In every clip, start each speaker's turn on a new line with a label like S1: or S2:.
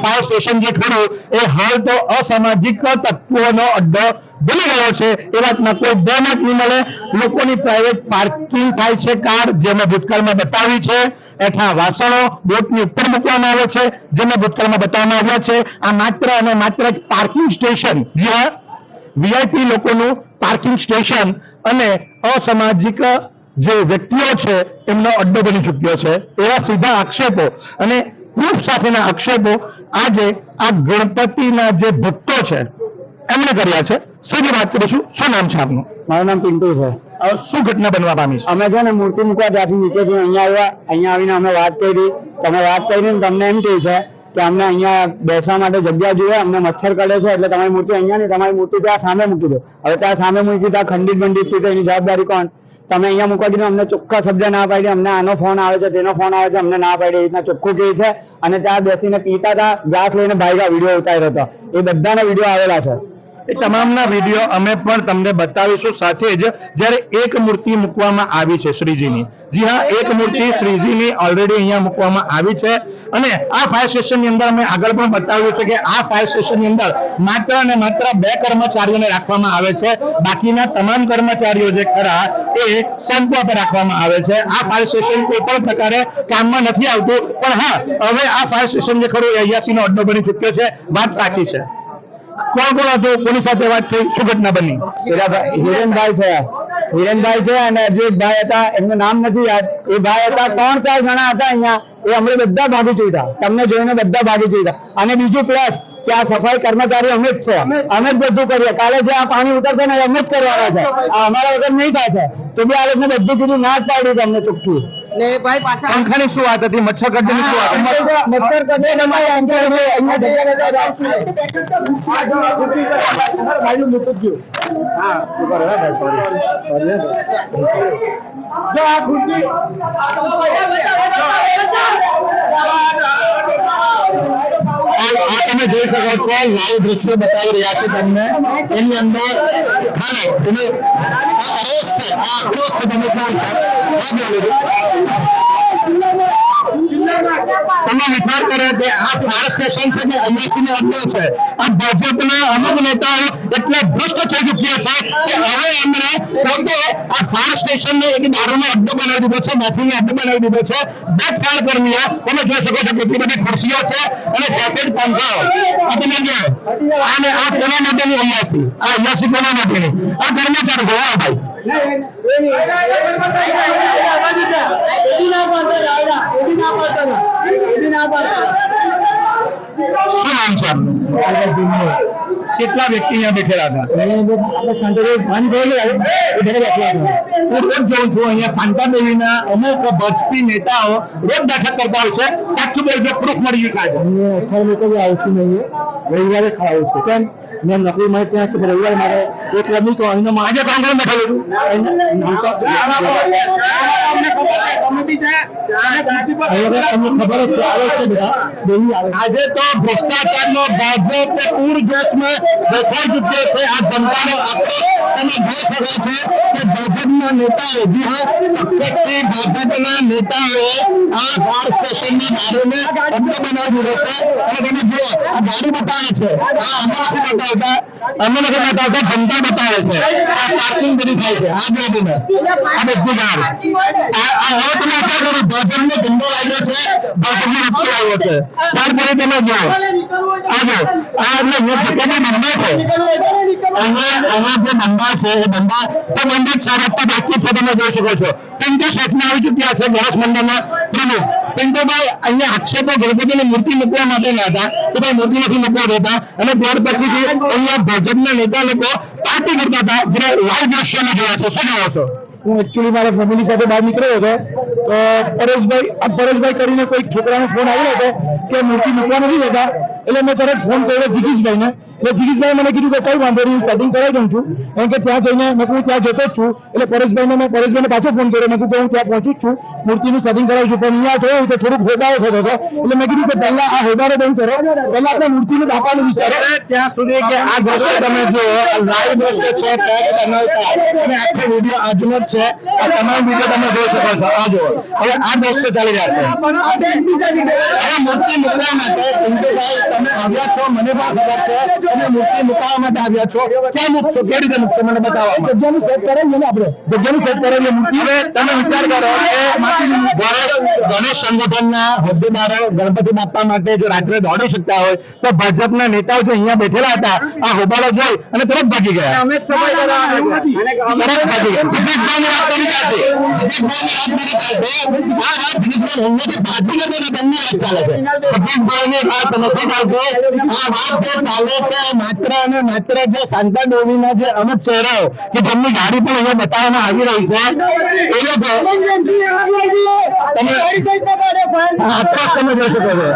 S1: રહ્યો સ્ટેશન જે ખરું એ હાલ તો અસામાજિક તત્વોનો અડ્ડો બની ગયો છે એ વાતમાં કોઈ બે નહીં મળે લોકોની પ્રાઇવેટ પાર્કિંગ થાય છે કાર જેમાં ભૂતકાળમાં બતાવી છે એઠા વાસણો બોટની ઉપર મૂકવામાં આવે છે જેમાં ભૂતકાળમાં બતાવવામાં આવ્યા છે. આ માત્ર અને માત્ર પાર્કિંગ સ્ટેશન જ્યાં વીઆઈપી લોકોનું પાર્કિંગ સ્ટેશન અને અસામાજિક જે વ્યક્તિઓ છે, એમનો અડ્ડો બની ચૂક્યો છે. એવા સીધા આક્ષેપો અને પ્રૂફ સાથેના આક્ષેપો આજે આ ગણપતિના જે ભક્તો છે, એમણે કર્યા છે. સીધી વાત કરીશું. શું નામ છે આપનું?
S2: મારું નામ પિન્ટુ છે.
S1: શું ઘટના બનવા પામી
S2: અમે છે ને મૂર્તિ મૂકવા ત્યાંથી નીચેથી અહીંયા આવ્યા. અહીંયા આવીને અમે વાત કરી. તમે વાત કરી ને તમને એમ કહ્યું છે કે અમને અહીંયા બેસવા માટે જગ્યા જોઈએ. અમને મચ્છર કરે છે એટલે તમારી મૂર્તિ અહીંયા નહીં. તમારી મૂર્તિ ત્યાં સામે મૂકી દો. હવે ત્યાં સામે મૂકી ત્યાં ખંડિત બંડિત થઈ તો એની જવાબદારી કોણ? તમે અહીંયા મૂકવા દીધું. અમને ચોખ્ખા શબ્દ ના પાડી. અમને આનો ફોન આવે છે, તેનો ફોન આવે છે. અમને ના પાડી. એ રીતના ચોખ્ખું કહે છે. અને ત્યાં બેસીને પીતા હતા. ગ્લાસ લઈને ભાઈ વીડિયો ઉતાર્યો હતો. એ બધાના વીડિયો આવેલા છે.
S1: એ તમામના વીડિયો અમે પણ તમને બતાવીશું. સાથે જ જ્યારે એક મૂર્તિ મૂકવામાં આવી છે શ્રીજીની. જી હા, એક મૂર્તિ શ્રીજીની ઓલરેડી અહીંયા મૂકવામાં આવી છે. અને આ ફાયર સ્ટેશનની અંદર અમે આગળ પણ બતાવ્યું છે કે આ ફાયર સ્ટેશનની અંદર માત્ર અને માત્ર બે કર્મચારીઓને રાખવામાં આવે છે. બાકીના તમામ કર્મચારીઓ જે ખરા એ પર રાખવામાં આવે છે. આ ફાયર સ્ટેશન કોઈ પણ પ્રકારે કામમાં નથી આવતું. પણ હા, હવે આ ફાયર સ્ટેશન જે ખરું એ અયાસીનો અડ્ડો બની ચૂક્યો છે. વાત સાચી છે. કોણ કોણ હતું? કોની સાથે વાત થઈ, શું ઘટના બની?
S2: હિરેનભાઈ છે. હિરેનભાઈ છે અને જે હતા, એમનું નામ નથી યાદ. એ ભાઈ હતા, ત્રણ ચાર જણા હતા અહીંયા. એ અમને બધા ભાગી ચૂક્યા. તમને જોઈને બધા ભાગી ચૂક્યા. અને બીજું પ્લસ કે આ સફાઈ કર્મચારી અમે જ છે. અમે જ બધું કરીએ. કાલે જે આ પાણી ઉતરશે ને અમે જ કરવાના છે. આ અમારા વગર નહીં થશે તો બી આ લોકોને બધું કીધું, ના જ પાડી તમને ચોખ્ખી. ને ભાઈ પાછા.
S1: પંખાની શું વાત હતી? મચ્છર કડની શું વાત
S2: મચ્છર કદે તમારે અહીંયા જો આ ખુરશી.
S1: આ આ તમે જોઈ શકો છો લાઈવ દ્રશ્યો બતાવી રહ્યા છે તમને. એની અંદર, હા, તમે, આ અરેસ છે, આ શું તમે વિચાર કરો કે આ ફાયર સ્ટેશન છે કે અહીંયાથી અડ્ડો છે. આ ભાજપના અમુક નેતાઓ એટલા ભ્રષ્ટ થઈ ચૂક્યા છે કે હવે એમને પોતે આ ફાયર સ્ટેશનને એક દારૂનો અડ્ડો બનાવી દીધો છે માફીનો અડ્ડો બનાવી દીધો છે. દસ ફાયર કર્મીઓ, તમે જોઈ શકો છો કેટલી બધી ખુરશીઓ છે અને સાથે જ પંખાઓ. તમે આ કોના માટેની અયાસી આ અયાસી કોના માટેની? આ કર્મચારી આપનું? કેટલા વ્યક્તિ અહીંયા બેઠેલા હતા? હું રોજ જોઉં છું, અહીંયા શાંતા દેવીના અમુક ભાજપી નેતાઓ રોજ બેઠક કરતા હોય છે. સાચું બોલજો, પ્રૂફ મળી ગયું કાયદો
S2: રવિવારે ખાવું છું. કેમ? મેં નોકરી મળે ત્યાં છે રવિવારે મારે એક રમી તો અહીંનો
S1: આજે હતું
S2: તમને ખબર છે છે
S1: આજે તો ભ્રષ્ટાચારનો ભાજપ પૂરજોશમાં દેખાઈ ચુક્યો છે. આ જનતાનો આક્રોશ તમે જોઈ શકો કે ભાજપના નેતાઓ, જી ભાજપના નેતાઓ આ ફાયર સ્ટેશનના અડ્ડો બનાવી અને તમે જુઓ આ ગાડી બતાવે છે આ અમે નથી બતાવતા જનતા બતાવે છે આ પાર્કિંગ બધી થાય છે આ ગાડીને આ બધું ગાડી હવે તમે વિચાર કરો ભાજપનો ધંધો લાગ્યો છે ભાજપનો રસ્તો આવ્યો છે ત્યાર પછી તમે જુઓ આ જો અહીંયા જે બંધા છે એ બંધા તો મંદિર છ બાકી છે તમે જોઈ શકો છો પિન્ટુ શેઠને આવી ચૂક્યા છે ગણેશ મંડળના પ્રમુખ પિન્ટુભાઈ અહીંયા આક્ષેપો ગણપતિની મૂર્તિ મૂકવા માટે હતા. તો ભાઈ મૂર્તિ નથી મૂકવા દેતા અને ત્યાર પછી અહીંયા ભાજપના નેતા લોકો પાર્ટી કરતા હતા. જે લાઈવ દ્રશ્યોમાં જોયા છે. શું જોવો છો?
S2: હું એકચ્યુઅલી મારા ફેમિલી સાથે બહાર નીકળ્યો હતો. તો પરેશભાઈ, આ પરેશભાઈ કરીને કોઈ છોકરાનો ફોન આવ્યો હતો કે મૂર્તિ મૂકવા નથી દેતા. એટલે મેં તરત ફોન કર્યો જીગીશભાઈને. એટલે જિગીશભાઈ મને કીધું કે કઈ વાંધો નહીં સેટિંગ કરાવી દઉં છું. કારણ કે ત્યાં જઈને મેં કહું ત્યાં જતો જ છું. એટલે પરેશભાઈને મેં પરેશભાઈને પાછો ફોન કર્યો. મેં કહું કે હું ત્યાં પહોંચું જ છું. મૂર્તિનું સેટિંગ કરાવું છું પણ અહીંયા જોયું તો થોડુંક હોદારો થતો હતો. એટલે મેં કીધું કે પહેલા આ હોદારો બંધ કરો. પહેલા આપણે મૂર્તિનું દાખવાનું વિચારો.
S1: ત્યાં સુધી કે આ દ્રશ્ય તમે જો લાઈવ દ્રશ્ય છે ટેગ અને આખો વીડિયો આજનો જ છે. આ તમામ વીડિયો તમે જોઈ શકો છો. આ જો હવે આ દ્રશ્ય ચાલી રહ્યા છે. મૂર્તિ મૂકવા માટે તમે આવ્યા છો મને પણ ખબર છે. તમે મૂર્તિ મુકાવવા માટે આવ્યા છો ક્યાં મૂકશો? કેવી રીતે મૂકશો? મને બતાવો
S2: જગ્યાનું સેટ કરેલ ને આપણે? જગ્યાનું સેટ કરેલ મૂર્તિ
S1: હવે તમે વિચાર કરો કે ગણેશ ગણેશ સંગઠનના હોદ્દેદારો ગણપતિ બાપા માટે જો રાત્રે દોડી શકતા હોય તો ભાજપના નેતાઓ જે અહીંયા બેઠેલા હતા આ હોબાળો જોઈ અને તરત ભાગી ગયા. તરત ભાગી ગયા. જગદીશભાઈની વાત કરી. જગદીશભાઈની વાત કરી બંને ચાલે છે. જગદીશભાઈની વાત નથી ચાલતી આ વાત જે ચાલે છે માત્ર અને માત્ર જે શાંતા દેવીના જે અમુક ચહેરાઓ, કે જેમની ગાડી પણ હવે બતાવવામાં આવી રહી છે, એ તમે જોઈ શકો છો.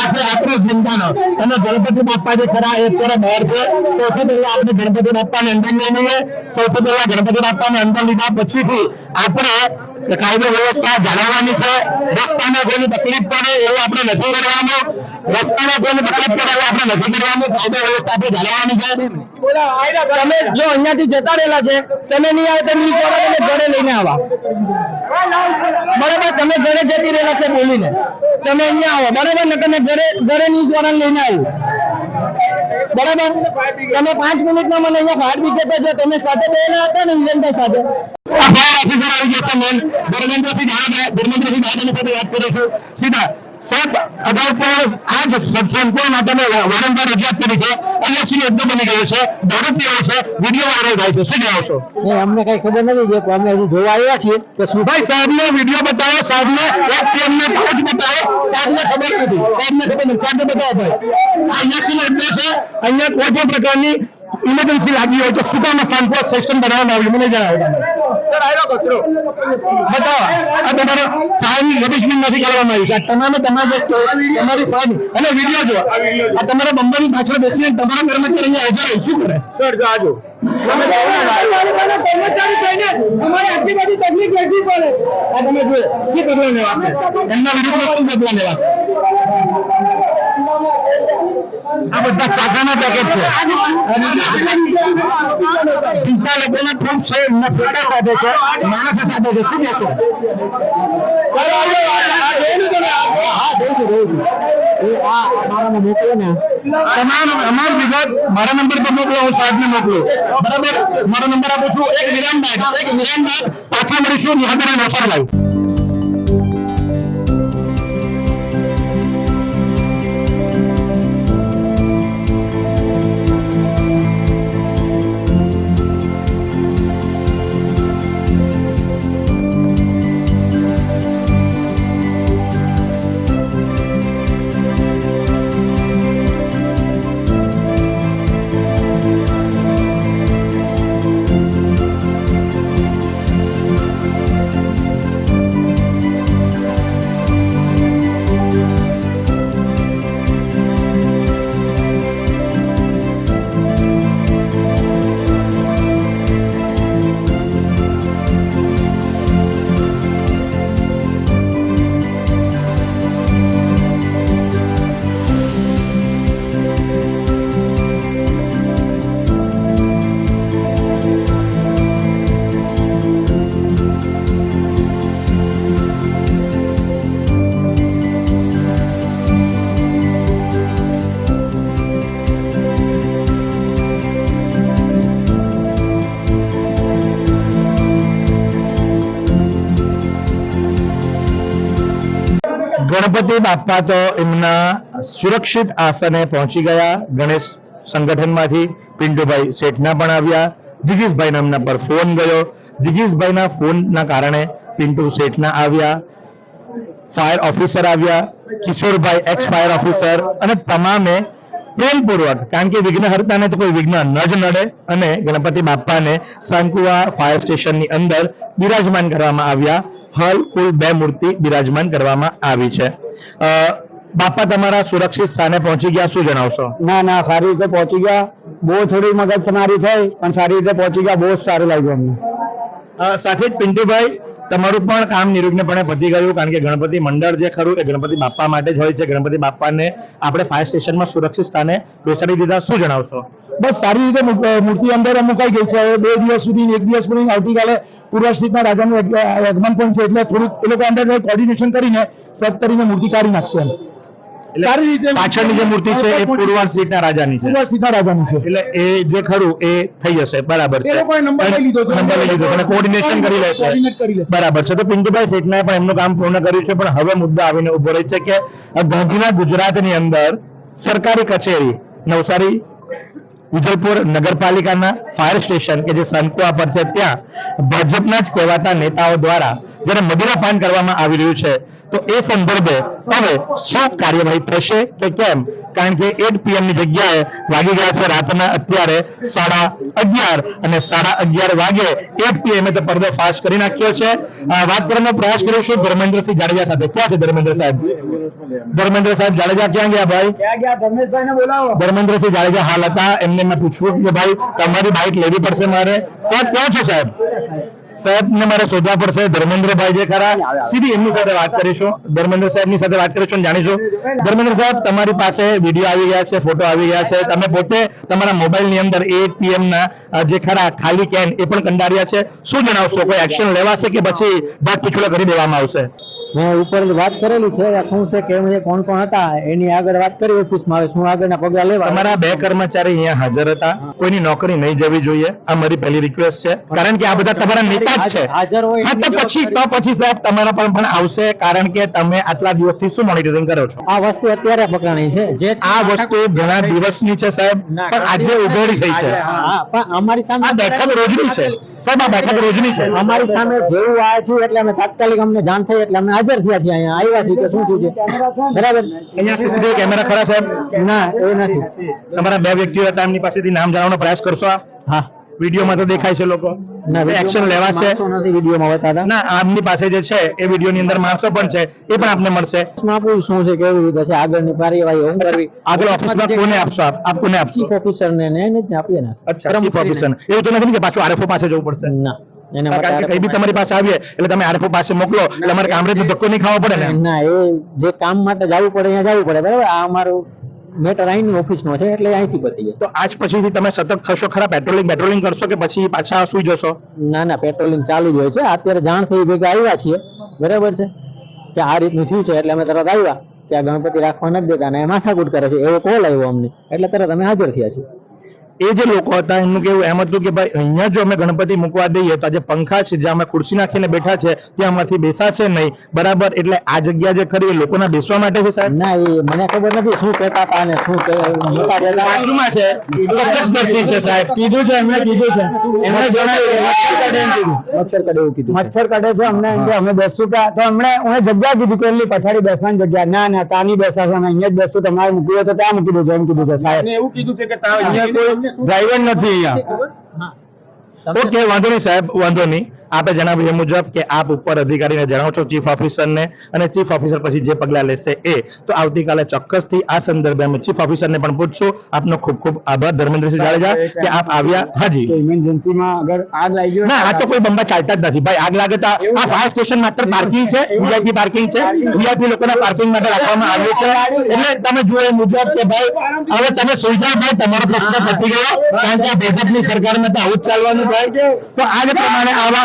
S1: આખે આક્રોશ જનતાનો. અને ગણપતિ બાપા જે ખરા એ અત્યારે બહાર છે. સૌથી પહેલા આપણે ગણપતિ બાપાને અંદર લઈ લઈએ. સૌથી પહેલા ગણપતિ બાપાને અંદર લીધા પછીથી આપણે કાયદો વ્યવસ્થા જાળવવાની છે. રસ્તામાં કોઈને તકલીફ પડે એવું આપણે નથી કરવાનું. રસ્તામાં કોઈને તકલીફ પડે એવું આપણે નથી કરવાનું. કાયદો વ્યવસ્થા આપણે જાળવવાની છે.
S2: તમે જો અહીંયાથી જતા રહેલા છે, તમે નહીં આવે તમે તમે ઘરે લઈને આવા. બરાબર, તમે ઘરે જતી રહેલા છે બોલીને. તમે અહીંયા આવો, બરાબર? ને તમે ઘરે ઘરે ની વાળાને લઈને આવ્યું. બરાબર? તમે પાંચ મિનિટમાં મને અહીંયા ફાયર બ્રિગેડ છે તમે સાથે બેના હતા ને વિજયભાઈ સાથે?
S1: ફાયર આવી ગયા છે મેન ધર્મેન્દ્રસિંહ ધારા ધર્મેન્દ્રસિંહ સાથે વાત કરીશું સીધા સાહેબ અગાઉ પણ આ જ સંકુલ માટે મેં વારંવાર રજૂઆત કરી છે. અહીંયા સુધી એકદમ બની ગયો છે. દોડતી હોય છે. વીડિયો વાયરલ થાય છે. શું જણાવશો
S2: નહીં અમને કઈ ખબર નથી જે અમે હજી જોવા આવ્યા છીએ કે શું
S1: ભાઈ સાહેબને વીડિયો બતાવો. સાહેબને એક ટીમને કાગજ બતાવો. સાહેબને ખબર નથી. સાહેબને ખબર નથી. સાહેબને બતાવો ભાઈ. આ અહીંયાથી અડ્ડો છે? અહીંયા કોઈ પણ પ્રકારની ઇમરજન્સી લાગી હોય તો સુકામાં શાંતિ સેક્શન બનાવવામાં આવ્યું. મને જણાવો બંબર બતાવો. આ તમારો નથી કરવામાં છે તમારે તમારી સાહેબ અને વીડિયો જો આ તમારા બંબાની પાછળ બેસીને તમારા કર્મચારી હાજર હોય. શું કરે? સર જાજો
S2: અમારે આટલી બધી તકલીફ વેઠવી પડે.
S1: આ તમે જોયો શું પગલાં લેવાશે એમના વિરુદ્ધમાં શું પગલાં લેવાશે આ બધા ચાકાના પેકેટ છે. પિતા લોકોના ખૂબ છે, એમના પેટા સાથે છે, માણસ સાથે છે. શું કહેશો? હા જોઉં છું જોઉં છું તમામ તમામ વિગત મારા નંબર પર મોકલો, હું સાહેબને મોકલું. બરાબર? મારો નંબર આપું છું. એક વિરામ બાદ, એક વિરામ બાદ પાછા મળીશું નિહાદરા નોસરભાઈ ગણપતિ બાપ્પા તો એમના સુરક્ષિત આસને પહોંચી ગયા. ગણેશ સંગઠનમાંથી પિન્ટુભાઈ શેઠના પણ આવ્યા. જિગીશભાઈ નામના પર ફોન ગયો. જિગીશભાઈના ફોનના કારણે પિન્ટુ શેઠના આવ્યા. ફાયર ઓફિસર આવ્યા. કિશોરભાઈ એક્સ ફાયર ઓફિસર અને તમામે પ્રેમપૂર્વક, કારણ કે વિઘ્નહર્તાને તો કોઈ વિઘ્ન ન જ નડે અને ગણપતિ બાપ્પાને સાંકુવા ફાયર સ્ટેશનની અંદર બિરાજમાન કરવામાં આવ્યા. હાલ કુલ બે મૂર્તિ બિરાજમાન કરવામાં આવી છે. બાપા તમારા સુરક્ષિત સ્થાને પહોંચી ગયા શું જણાવશો?
S2: ના ના સારી રીતે પહોંચી ગયા. બહુ થોડી મગજ તમારી થઈ પણ સારી રીતે પહોંચી ગયા બહુ જ સારું લાગ્યું અમને.
S1: સાથે જ પિન્ટુભાઈ તમારું પણ કામ નિર્વિઘ્નપણે પતી ગયું કારણ કે ગણપતિ મંડળ જે ખરું એ ગણપતિ બાપા માટે જ હોય છે. ગણપતિ બાપાને આપણે ફાયર સ્ટેશનમાં સુરક્ષિત સ્થાને બેસાડી દીધા. શું જણાવશો?
S2: બસ સારી રીતે મૂર્તિ અંદર મુકાઈ ગઈ છે. બે દિવસ સુધી એક દિવસ સુધી આવતીકાલે પૂર્વ સ્થિતના રાજાનું આગમન પણ છે એટલે થોડુંક એ લોકો અંદર કોર્ડિનેશન કરીને સેટ કરીને મૂર્તિ કાઢી નાખશે એમ. સારી રીતે
S1: પાછળની જે મૂર્તિ છે એ સીટના રાજાની છે.
S2: પૂર્વ સ્થિતના રાજાનું છે.
S1: એટલે એ જે ખરું એ થઈ જશે બરાબર છે.
S2: એ લોકોએ નંબર લઈ લીધો છે.
S1: નંબર લઈ લીધો અને કોર્ડિનેશન કરી લેશે.
S2: કોર્ડિનેટ કરી લેશે.
S1: બરાબર છે. તો પિન્ટુભાઈ શેઠનાએ પણ એમનું કામ પૂર્ણ કર્યું છે પણ હવે મુદ્દો આવીને ઊભો રહે છે કે ગાંધીના ગુજરાતની અંદર સરકારી કચેરી નવસારી વિજલપુર નગરપાલિકાના ફાયર સ્ટેશન કે જે સનકુવા પર છે, ત્યાં ભાજપના જ કહેવાતા નેતાઓ દ્વારા જેને મદિરાપાન કરવામાં આવી રહ્યું છે, તો એ સંદર્ભે હવે શું કાર્યવાહી થશે કે કેમ? કારણ કે એટ પીએમની જગ્યાએ વાગી ગયા છે રાતના અત્યારે સાડા અગિયાર અને સાડા અગિયાર વાગે એટ પીએમ તો પડદો ફાસ્ટ કરી નાખ્યો છે. વાત કરવાનો પ્રયાસ કરીશું ધર્મેન્દ્રસિંહ જાડેજા સાથે. ક્યાં છે ધર્મેન્દ્ર સાહેબ? ધર્મેન્દ્ર સાહેબ જાડેજા ક્યાં ગયા ભાઈ?
S2: ક્યાં ગયા? ધર્મેશભાઈને બોલાવો.
S1: ધર્મેન્દ્રસિંહ જાડેજા હાલ હતા. એમને મેં પૂછવું કે ભાઈ તમારી બાઇક લેવી પડશે મારે. સાહેબ ક્યાં છો સાહેબ? સાહેબ ને મારે શોધવા પડશે ધર્મેન્દ્રભાઈ જે ખરા સીધી એમની સાથે વાત કરીશું ધર્મેન્દ્ર સાહેબની સાથે વાત કરીશું જાણીશું ધર્મેન્દ્ર સાહેબ તમારી પાસે વીડિયો આવી ગયા છે ફોટો આવી ગયા છે તમે પોતે તમારા મોબાઈલની અંદર એ પીએમ ના જે ખરા ખાલી કેન એ પણ કંડાર્યા છે શું જણાવશો કોઈ એક્શન લેવાશે કે પછી ભાગ પીછળો કરી દેવામાં આવશે
S2: મેં ઉપર વાત કરેલી છે શું છે કેમ છે કોણ કોણ હતા એની આગળ વાત કરી ઓફિસમાં હવે શું આગળના પગલા લેવા?
S1: તમારા બે કર્મચારી અહીંયા હાજર હતા. કોઈની નોકરી નહીં જવી જોઈએ. આ મારી પહેલી રિક્વેસ્ટ છે. કારણ કે આ બધા તમારા નેતા જ છે.
S2: હાજર હોય
S1: તો પછી તો પછી સાહેબ તમારા પર પણ આવશે કારણ કે તમે આટલા દિવસથી શું મોનિટરિંગ કરો છો?
S2: આ વસ્તુ અત્યારે પકડાણી છે. જે
S1: આ વસ્તુ ઘણા દિવસની છે સાહેબ પણ આજે ઉઘોડી થઈ છે.
S2: પણ અમારી સામે
S1: બેઠક રોજની છે. આ બેઠક રોજની છે?
S2: અમારી સામે જેવું આ થયું એટલે અમે તાત્કાલિક અમને જાણ થઈ એટલે અમે હાજર થયા છીએ અહીંયા. આવ્યા છીએ કે શું થયું છે? બરાબર?
S1: અહીંયા સીસીટીવી કેમેરા ખરા સાહેબ?
S2: ના એ નથી.
S1: તમારા બે વ્યક્તિઓ હતા એમની પાસેથી નામ જાણવાનો પ્રયાસ કરશો
S2: હા.
S1: વિડીયોમાં તો દેખાય છે લોકો. એક્શન લેવાશે.
S2: નથી વિડીયોમાં બતાતા
S1: ના આમની પાસે જે છે એ વીડિયો ની અંદર માણસો પણ છે એ પણ આપને મળશે.
S2: શું છે કેવી રીતે છે આગળની કાર્યવાહી હું કરવી?
S1: આગળ ઓફિસમાં કોને આપશો આપ? આપ કોને આપશો?
S2: ચીફ ઓફિસર ને ને એને જ આપીએ ને.
S1: અચ્છા ચીફ ઓફિસર એવું તો નથી કે પાછું આરએફઓ પાસે જવું પડશે?
S2: ના
S1: કઈ બી તમારી પાસે આવીએ એટલે તમે આરફો પાસે મોકલો એટલે અમારે કામરેજ ધક્કો નહીં ખાવો પડે ને.
S2: ના એ જે કામ માટે જવું પડે અહીંયા જવું પડે બરાબર? આ અમારું મેટર અહીંની ઓફિસનો છે એટલે અહીંથી પતી જાય.
S1: તો આજ પછીથી તમે સતત થશો ખરા? પેટ્રોલિંગ પેટ્રોલિંગ કરશો કે પછી પાછા સુઈ જશો?
S2: ના ના પેટ્રોલિંગ ચાલુ જ હોય છે. અત્યારે જાણ થઈ ભેગા આવ્યા છીએ. બરાબર છે? કે આ રીતનું થયું છે એટલે અમે તરત આવ્યા. કે આ ગણપતિ રાખવા નથી દેતા અને માથાકૂટ કરે છે. એવો કોલ આવ્યો અમને. એટલે તરત અમે હાજર થયા છીએ.
S1: એ જે લોકો હતા એમનું કેવું એમ હતું કે ભાઈ અહીંયા જો અમે ગણપતિ મૂકવા દઈએ તો આજે પંખા છે જ્યાં અમે ખુરશી નાખીને બેઠા છે ત્યાં અમારથી બેસાશે નહીં. બરાબર? એટલે આ જગ્યા જે ખરી એ લોકોના બેસવા માટે છે સાહેબ?
S2: ના એ મને ખબર નથી શું કહેતા હતા અને શું
S1: બાજુમાં છે. પ્રત્યક્ષદર્શી છે સાહેબ.
S2: કીધું છે એમણે કીધું છે. એમણે જણાવ્યું મચ્છર કાઢે કીધું. મચ્છર કાઢે એવું કીધું મચ્છર કાઢે છે અમને અમે બેસશું ત્યાં તો અમને અમે જગ્યા કીધી કે એટલી પછાડી બેસવાની જગ્યા. ના ના તા નહીં બેસાશે અમે અહીંયા જ બેસશું તમારે મૂકવું તો ત્યાં મૂકી દેજો એમ કીધું છે સાહેબ.
S1: એવું કીધું છે કે અહીંયા કોઈ ડ્રાઈવર નથી અહીંયા. ઓકે વાંધો નહીં સાહેબ વાંધો નહીં. આપે જણાવ્યું એ મુજબ કે આપ ઉપર અધિકારીને જણાવશો ચીફ ઓફિસરને અને ચીફ ઓફિસર પછી જે પગલાં લેશે એ. તો આવતીકાલે ચોક્કસથી આ સંદર્ભે અમે ચીફ ઓફિસરને પણ પૂછશું. આપનો ખૂબ ખૂબ આભાર ધર્મેન્દ્રસિંહ જાડેજા કે આપ આવ્યા. હાજી.
S2: ઇમરજન્સીમાં અગર આગ લાગી હોય
S1: ના આ તો કોઈ બંબા ચાલતા જ નથી. ભાઈ આગ લાગે તો આ ફાયર સ્ટેશન માત્ર પાર્કિંગ છે વીઆઈપી પાર્કિંગ છે. વીઆઈપી લોકોના પાર્કિંગ માટે રાખવામાં આવ્યું છે. એટલે તમે જુઓ એ મુજબ કે ભાઈ હવે તમે સુઈ જાઓ ભાઈ તમારો પ્રશ્ન પતી ગયો. કારણ કે ભાજપની સરકારમાં તો આવું જ ચાલવાનું ભાઈ તો આજ પ્રમાણે આવા